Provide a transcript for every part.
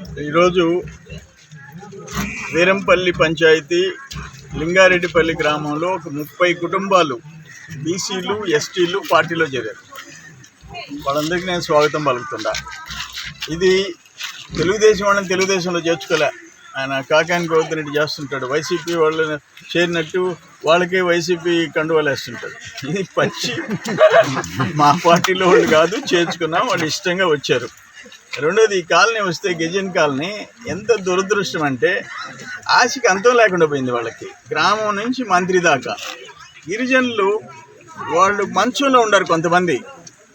ఈరోజు వీరంపల్లి పంచాయతీ లింగారెడ్డిపల్లి గ్రామంలో ఒక ముప్పై కుటుంబాలు బీసీలు ఎస్టీలు పార్టీలో చేరారు. వాళ్ళందరికీ నేను స్వాగతం పలుకుతుండా ఇది తెలుగుదేశం వాళ్ళని తెలుగుదేశంలో చేర్చుకోలే. ఆయన కాకాని గోవర్ధన్ రెడ్డి చేస్తుంటాడు. వైసీపీ వాళ్ళు చేరినట్టు వాళ్ళకే వైసీపీ కండువాలు వేస్తుంటాడు. ఇది పచ్చి మా పార్టీలో వాళ్ళు కాదు చేర్చుకున్నాం వాళ్ళు ఇష్టంగా వచ్చారు. రెండోది ఈ కాలనీ వస్తే గిరిజన కాలనీ ఎంత దురదృష్టం అంటే ఆశకి అంతం లేకుండా పోయింది వాళ్ళకి. గ్రామం నుంచి మంత్రి దాకా. గిరిజనులు వాళ్ళు మంచంలో ఉండరు కొంతమంది.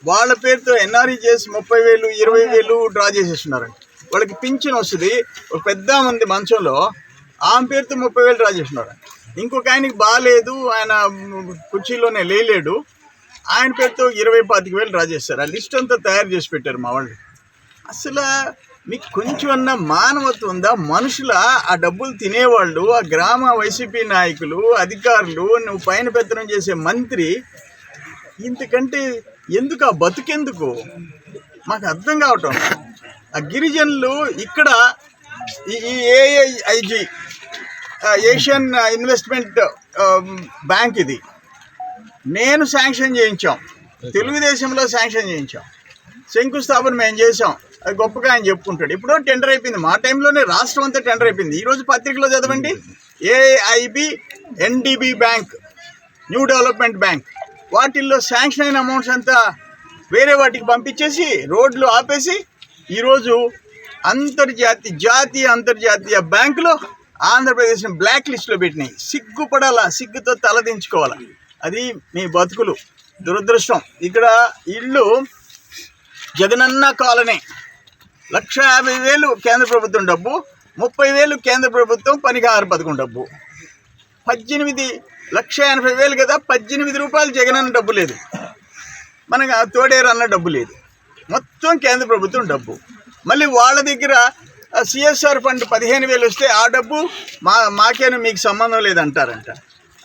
వాళ్ళ పేరుతో ఎన్ఆర్ఈ చేసి ముప్పై వేలు ఇరవై వేలు డ్రా చేసేస్తున్నారు. వాళ్ళకి పింఛన్ వస్తుంది. ఒక పెద్ద మంది మంచంలో ఆమె పేరుతో ముప్పై వేలు డ్రా చేస్తున్నారు. ఇంకొక ఆయనకి బాగాలేదు. ఆయన కుర్చీలోనే లేలేడు. ఆయన పేరుతో ఇరవై పాతిక వేలు డ్రా చేస్తారు. ఆ లిస్ట్ అంతా తయారు చేసి పెట్టారు మా వాళ్ళు. అసలు మీకు కొంచెం అన్న మానవత్వం ఉందా? మనుషుల ఆ డబ్బులు తినేవాళ్ళు ఆ గ్రామ వైసీపీ నాయకులు అధికారులు నువ్వు పైన పెత్తనం చేసే మంత్రి ఇంతకంటే ఎందుకు ఆ బతుకెందుకు? మాకు అర్థం కావటం. ఆ గిరిజనులు ఇక్కడ ఈ ఈ ఏఐఐజి ఏషియన్ ఇన్వెస్ట్మెంట్ బ్యాంక్ ఇది. నేను శాంక్షన్ చేయించాం. తెలుగుదేశంలో శాంక్షన్ చేయించాం. శంకుస్థాపన మేము చేసాం అది గొప్పగా ఆయన చెప్పుకుంటాడు. ఇప్పుడు టెండర్ అయిపోయింది. మా టైంలోనే రాష్ట్రం అంతా టెండర్ అయిపోయింది. ఈరోజు పత్రికలో చదవండి. AIB NDB bank new development bank వాటిల్లో శాంక్షన్ అయిన అమౌంట్స్ అంతా వేరే వాటికి పంపించేసి రోడ్లు ఆపేసి ఈరోజు అంతర్జాతీయ జాతీయ అంతర్జాతీయ బ్యాంకులో ఆంధ్రప్రదేశ్ని బ్లాక్ లిస్ట్లో పెట్టినాయి. సిగ్గుపడాలా? సిగ్గుతో తలదించుకోవాలా అది మీ బతుకులు. దురదృష్టం. ఇక్కడ ఇల్లు జగనన్న కాలనీ. లక్ష యాభై వేలు కేంద్ర ప్రభుత్వం డబ్బు ముప్పై వేలు కేంద్ర ప్రభుత్వం పనికార పథకం డబ్బు. పద్దెనిమిది లక్ష ఎనభై వేలు కదా పద్దెనిమిది రూపాయలు జగనన్న డబ్బు లేదు. మనకు తోడేరు అన్న డబ్బు లేదు. మొత్తం కేంద్ర ప్రభుత్వం డబ్బు. మళ్ళీ వాళ్ళ దగ్గర సిఎస్ఆర్ ఫండ్ పదిహేను వేలు వస్తే ఆ డబ్బు మా మాకేను మీకు సంబంధం లేదంటారంట.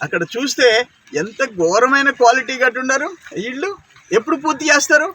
అక్కడ చూస్తే ఎంత ఘోరమైన క్వాలిటీ కట్టున్నారు వీళ్ళు ఎప్పుడు పూర్తి చేస్తారు?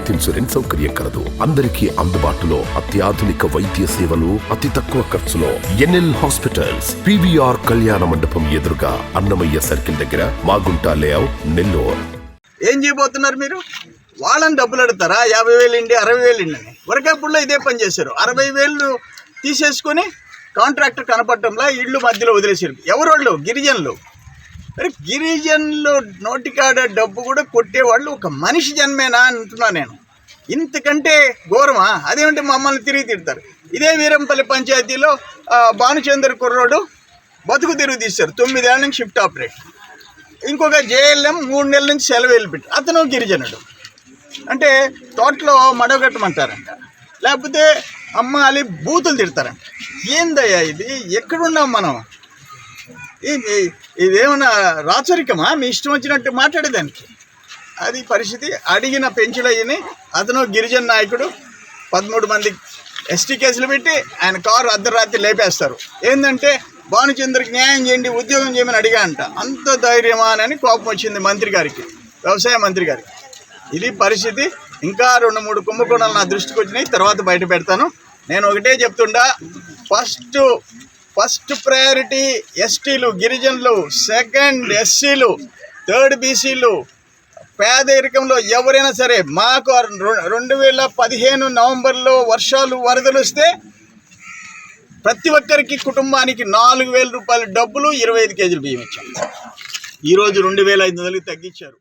ఇన్సూరెన్స్ సౌకర్యం కలదు. అందరికీ అందుబాటులో అత్యాధునిక వైద్య సేవలు అతి తక్కువ ఖర్చులో ఎన్ఎల్ హాస్పిటల్స్ పివిఆర్ కళ్యాణ మండపం ఎదురుగా అన్నమయ్య సర్కిల్ దగ్గర మాగుంట లేఅవుట్ నెల్లూరు. ఏం చేయబోతున్నారు మీరు? వాళ్ళని డబ్బులు అడుగుతారా? యాభై వేలు ఇండి అరవై వేలు ఇండి అని. వరకప్పుడులో ఇదే పని చేశారు. అరవై వేలు తీసేసుకొని కాంట్రాక్టర్ కనపడటంలా ఇళ్ళు మధ్యలో వదిలేసారు ఎవరోళ్ళు? వాళ్ళు గిరిజనులు. మరి గిరిజనులు నోటికాడ డబ్బు కూడా కొట్టేవాళ్ళు ఒక మనిషి జన్మేనా అంటున్నా నేను. ఇంతకంటే ఘోరమా? అదేమంటే మమ్మల్ని తిరిగి తిడతారు. ఇదే వీరంపల్లి పంచాయతీలో భానుచంద్ర కుర్రోడు బతుకు తిరుగు తీశారు. తొమ్మిదేళ్ళ నుంచి షిఫ్ట్ ఆపరేట్ ఇంకొక జేఎల్ఎం మూడు నెలల నుంచి సెలవు వెళ్ళిపెట్టి అతను గిరిజనుడు. అంటే తోటలో మడగట్టమంటారంట లేకపోతే అమ్మ అలి బూతులు తిడతారంట. ఏందయ్యా ఇది? ఎక్కడున్నాం మనం? ఇది ఇదేమన్నా రాచరికమా? మీ ఇష్టం వచ్చినట్టు మాట్లాడేదానికి. అది పరిస్థితి. అడిగిన పెంచులయ్యని అతను గిరిజన నాయకుడు పదమూడు మంది ఎస్టీ కేసులు పెట్టి ఆయన కారు అర్ధరాత్రి లేపేస్తారు. ఏంటంటే భానుచంద్రకి న్యాయం చేయండి ఉద్యోగం చేయమని అడిగా అంట. అంత ధైర్యమా అని కోపం వచ్చింది మంత్రి గారికి వ్యవసాయ మంత్రి గారికి. ఇది పరిస్థితి. ఇంకా రెండు మూడు కుంభకోణాలు నా దృష్టికి వచ్చినాయి తర్వాత బయట పెడతాను. నేను ఒకటే చెప్తుండా ఫస్ట్ ఫస్ట్ ప్రయారిటీ ఎస్టీలు గిరిజనులు సెకండ్ ఎస్సీలు థర్డ్ బీసీలు. పేదరికంలో ఎవరైనా సరే మాకు రెండు వేల పదిహేను నవంబర్లో వర్షాలు వరదలు వస్తే ప్రతి ఒక్కరికి కుటుంబానికి నాలుగు వేల రూపాయల డబ్బులు ఇరవై ఐదు కేజీలు బియ్యం ఇచ్చాం. ఈరోజు రెండు వేల ఐదు వందలకి తగ్గించారు.